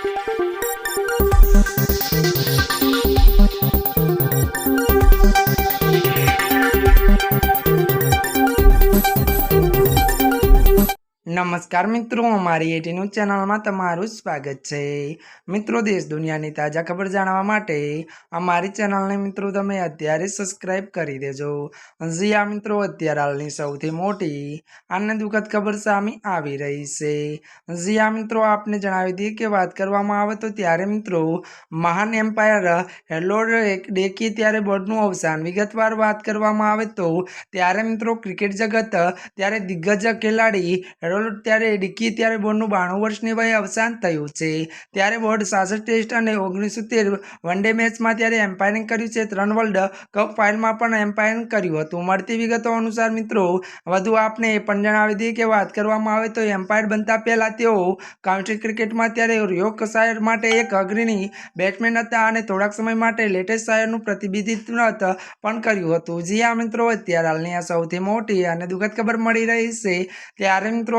Thank you. નમસ્કાર મિત્રો, અમારી એટી ન્યૂઝ ચેનલમાં તમારું સ્વાગત છે. મિત્રો, દેશ દુનિયાની તાજા ખબર જાણવા માટે અમારી ચેનલને મિત્રો તમે અત્યારે સબસ્ક્રાઇબ કરી દેજો. જી આ મિત્રો, અત્યારે હાલની સૌથી મોટી અને દુઃખદ ખબર સામે આવી રહી છે. જી આ મિત્રો, આપને જણાવી દઈએ કે વાત કરવામાં આવે તો ત્યારે મિત્રો મહાન એમ્પાયર હેલોડ ડેકી ત્યારે બોર્ડનું અવસાન વિગતવાર વાત કરવામાં આવે તો ત્યારે મિત્રો ક્રિકેટ જગત, ત્યારે દિગ્ગજ ખેલાડી હેરોલ્ડ ત્યારે ડિક્કી ત્યારે બોર્ડનું બાણું વર્ષની વયે અવસાન થયું છે. ત્યારે બોર્ડ સાસઠ ટેસ્ટ અને ઓગણીસોતેર વન ડે મેચમાં ત્યારે એમ્પાયરિંગ કર્યું છે. ત્રણ વર્લ્ડ કપ ફાઇનલમાં પણ એમ્પાયરિંગ કર્યું હતું. મળતી વિગતો અનુસાર મિત્રો, વધુ આપને એ પણ જણાવી દઈએ કે વાત કરવામાં આવે તો એમ્પાયર બનતા પહેલાં તેઓ કાઉન્ટી ક્રિકેટમાં ત્યારે યોર્કશાયર માટે એક અગ્રણી બેટ્સમેન હતા અને થોડાક સમય માટે લેટેસ્ટ શાયરનું પ્રતિનિધિત્વ પણ કર્યું હતું. જી આ મિત્રો, અત્યારે હાલની આ સૌથી મોટી અને દુઃખદ ખબર મળી રહી છે. ત્યારે મિત્રો